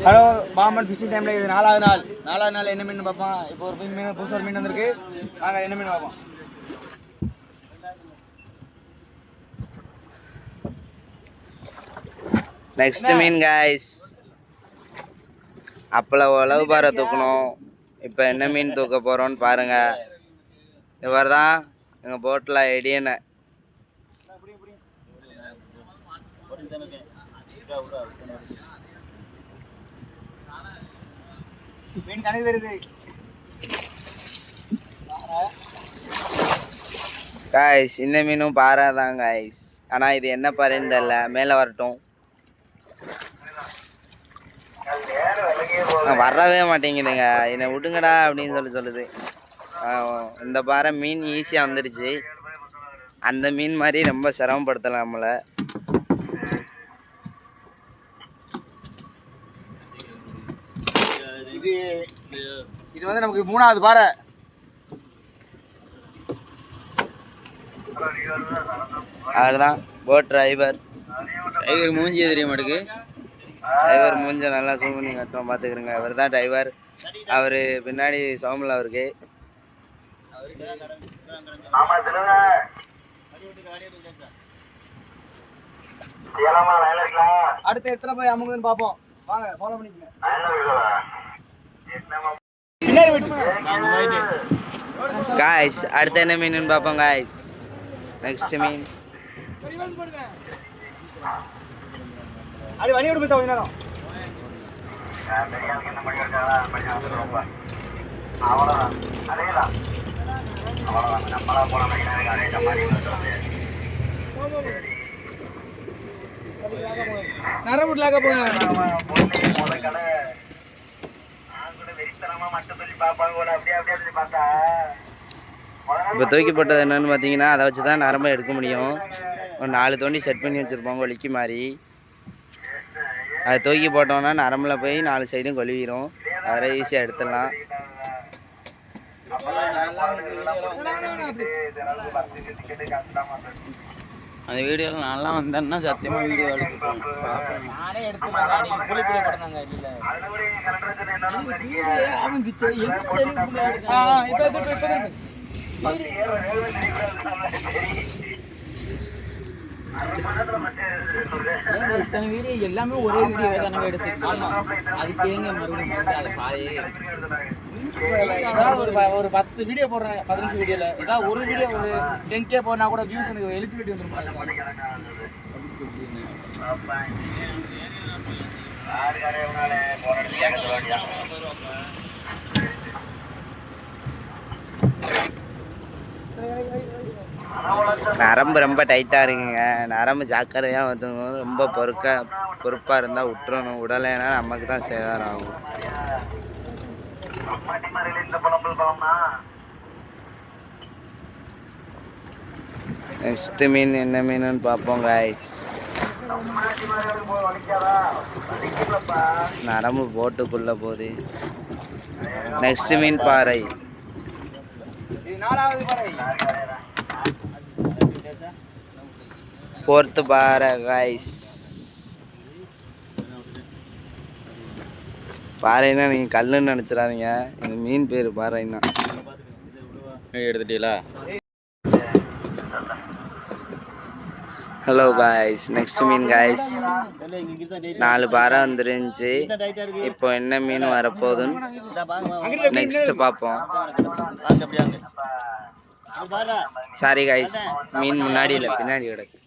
Hello Pamban phishing டைமில் இது நாலாவது நாள். நாலாவது நாள் என்ன மீன் பார்ப்போம்? இப்போ ஒரு மீன் மீன் புதுசாக ஒரு மீன் வந்திருக்கு. நாங்கள் என்ன மீன் பார்ப்போம்? நெக்ஸ்ட் மீன் காய்ஸ் அப்பள உழவு பாறை தூக்கணும். இப்போ என்ன மீன் தூக்க போகிறோன்னு பாருங்க. இவர் தான் எங்கள் போட்டில் எடியனை மீன் கணக்கு தெரியுது. காய்ஸ் இந்த மீனும் பாறை தான் காய்ஸ் ஆனால் இது என்ன பாறைன்னு தெரில மேலே வரட்டும். வரவே மாட்டேங்குதுங்க. என்னை விடுங்கடா அப்படின்னு சொல்லி சொல்லுது. இந்த பாறை மீன் ஈஸியாக வந்துடுச்சு அந்த மீன் மாதிரி ரொம்ப சிரமப்படுத்தலாம் இது இது வந்து நமக்கு மூணாவது பாறை. அவர் தான் போட் டிரைவர் டிரைவர் மூஞ்சி தெரியும் மாட்டுக்கு. டிரைவர் மூஞ்ச நல்லா சூம் பண்ணி கட்டுறோம் பார்த்துக்கிறோங்க இவர் தான் டிரைவர் அவர் பின்னாடி சோமல் அவருக்கு. அடுத்து எத்தனை போய் அமுகுதுன்னு பார்ப்போம் வாங்க ஃபாலோ பண்ணிக்கங்க. காய்ஸ் அடுத்து என்ன மீனுன்னு பார்ப்போம் காய்ஸ் நெக்ஸ்ட் மீன். அப்படி வழி விடு மச்சான் கொஞ்ச நேரம். நரம்புட்லாக்க போங்க. இப்போ தூக்கி போட்டது என்னன்னு பார்த்தீங்கன்னா அதை வச்சு தான் நரம்பை எடுக்க முடியும். ஒரு நாலு தோண்டி செட் பண்ணி வச்சுருப்பாங்க ஒலிக்கி மாதிரி அதை தூக்கி போட்டோம்னா நரம்பில் போய் நாலு சைடும் கொழுவிடும் அதில் ஈஸியாக எடுத்துடலாம். அந்த வீடியோவில் நல்லா வந்தேன்னா சத்தியமாக வீடியோ போடுறாங்க இல்ல இப்போ இப்போ ஏங்க இத்தனை வீடியோ எல்லாமே ஒரே வீடியோ தானே எடுத்துருக்கோம் அதுக்கு ஏங்க மறுபடியும் மறுபடியும் அதை ஏதாவது ஒரு ஒரு பத்து வீடியோ போடுறேன் பதினஞ்சு வீடியோல. ஏதாவது ஒரு வீடியோ ஒரு டென் கே போனா கூட வியூஸ் எனக்கு எலிஜிபிலிட்டி வந்துடும் நரம்பு ரொம்ப டைட்டாக இருக்குங்க. நரம்பு ஜாக்கிரதையாக வந்துக்கணும் ரொம்ப பொறுக்க பொறுப்பாக இருந்தால் விட்டுறணும். உடலைன்னா நமக்கு தான் சேதாரம் ஆகும். நெக்ஸ்ட் மீன் என்ன மீனுன்னு பார்ப்போம் காய்ஸ் நரம்பு போட்டுக்குள்ளே போகுது. நெக்ஸ்ட் மீன் பாறை. நாலாவது பாறை. ஃபோர்த்து பாறை காய்ஸ் பாறைன்னா நீங்கள் கல்லுன்னு நினச்சிடாதீங்க. இந்த மீன் பேர் பாறைன்னா எடுத்துட்டீங்களா? ஹலோ காய்ஸ் நெக்ஸ்ட் மீன் காய்ஸ் நாலு பாறை வந்துருந்துச்சு. இப்போ என்ன மீன் வரப்போகுதுன்னு நெக்ஸ்ட் பார்ப்போம் சாரி காய்ஸ் மீன் முன்னாடி இல்லை பின்னாடி கிடக்கு.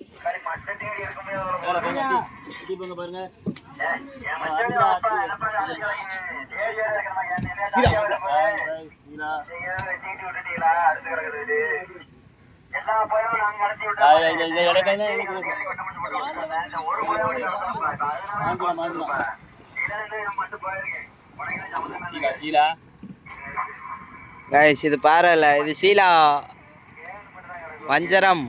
காய்ஸ் இது. இல்லை இது சீலா. வஞ்சரம்.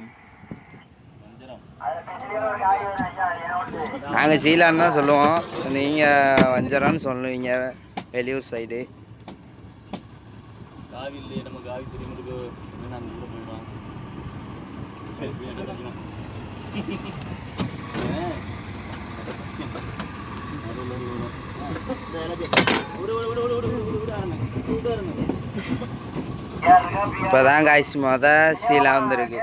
நாங்கள் சீலான்னு தான் சொல்லுவோம். நீங்கள் வஞ்சரம்னு சொல்லுவீங்க வெளியூர் சைடு. இப்போதான் காய்ஸ் மொத சீலா வந்திருக்கு.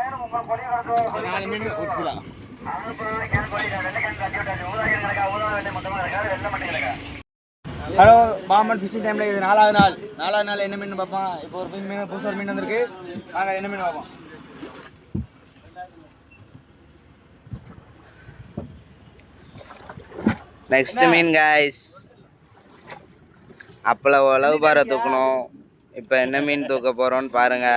ஹலோ பாம்பன் ஃபிஷிங் டைமில் இது நாலாவது நாள். நாலாவது நாள் என்ன மீன் பார்ப்போம்? இப்போ ஒரு மீன் மீன் புதுசு ஒரு மீன் வந்திருக்கு. நாங்கள் என்ன மீன் பார்ப்போம்? நெக்ஸ்ட் மீன் காய்ஸ் அப்பள உழவு பாறை தூக்கணும். இப்போ என்ன மீன் தூக்க போகிறோன்னு பாருங்க.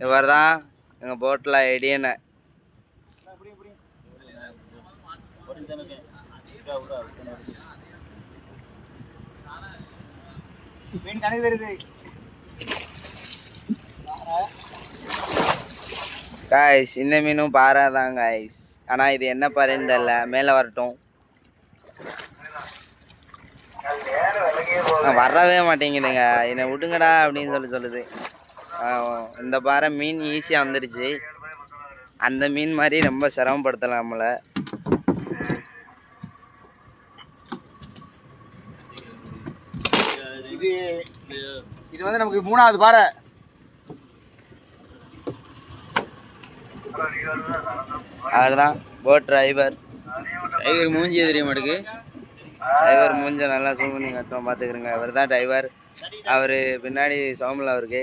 இவர் தான் எங்கள் போட்டில் இடியனை. மீன் கணக்கு தெரியுது காய்ஸ் இந்த மீனும் பாறை தான் காய்ஸ் ஆனால் இது என்ன பாறைன்னு தெரில மேலே வரட்டும். வரவே மாட்டேங்குதுங்க. என்னை விடுங்கடா அப்படின்னு சொல்லி சொல்லுது. இந்த பாறை மீன் ஈஸியாக வந்துடுச்சு அந்த மீன் மாதிரி ரொம்ப சிரமப்படுத்தலாம் நம்மளை. இது இது வந்து நமக்கு மூணாவது பாறை. அவர் தான் போட் டிரைவர் டிரைவர் மூஞ்சி தெரிய மாட்டேங்குது. டிரைவர் மூஞ்ச நல்லா சூம் பண்ணி கட்டுவோம் பார்த்துக்கிறோங்க அவர் தான் டிரைவர் அவர் பின்னாடி சோமல அவருக்கு.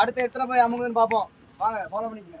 அடுத்த இடத்துல போய் அமுகுன்னு பார்ப்போம் வாங்க ஃபாலோ பண்ணிக்கங்க.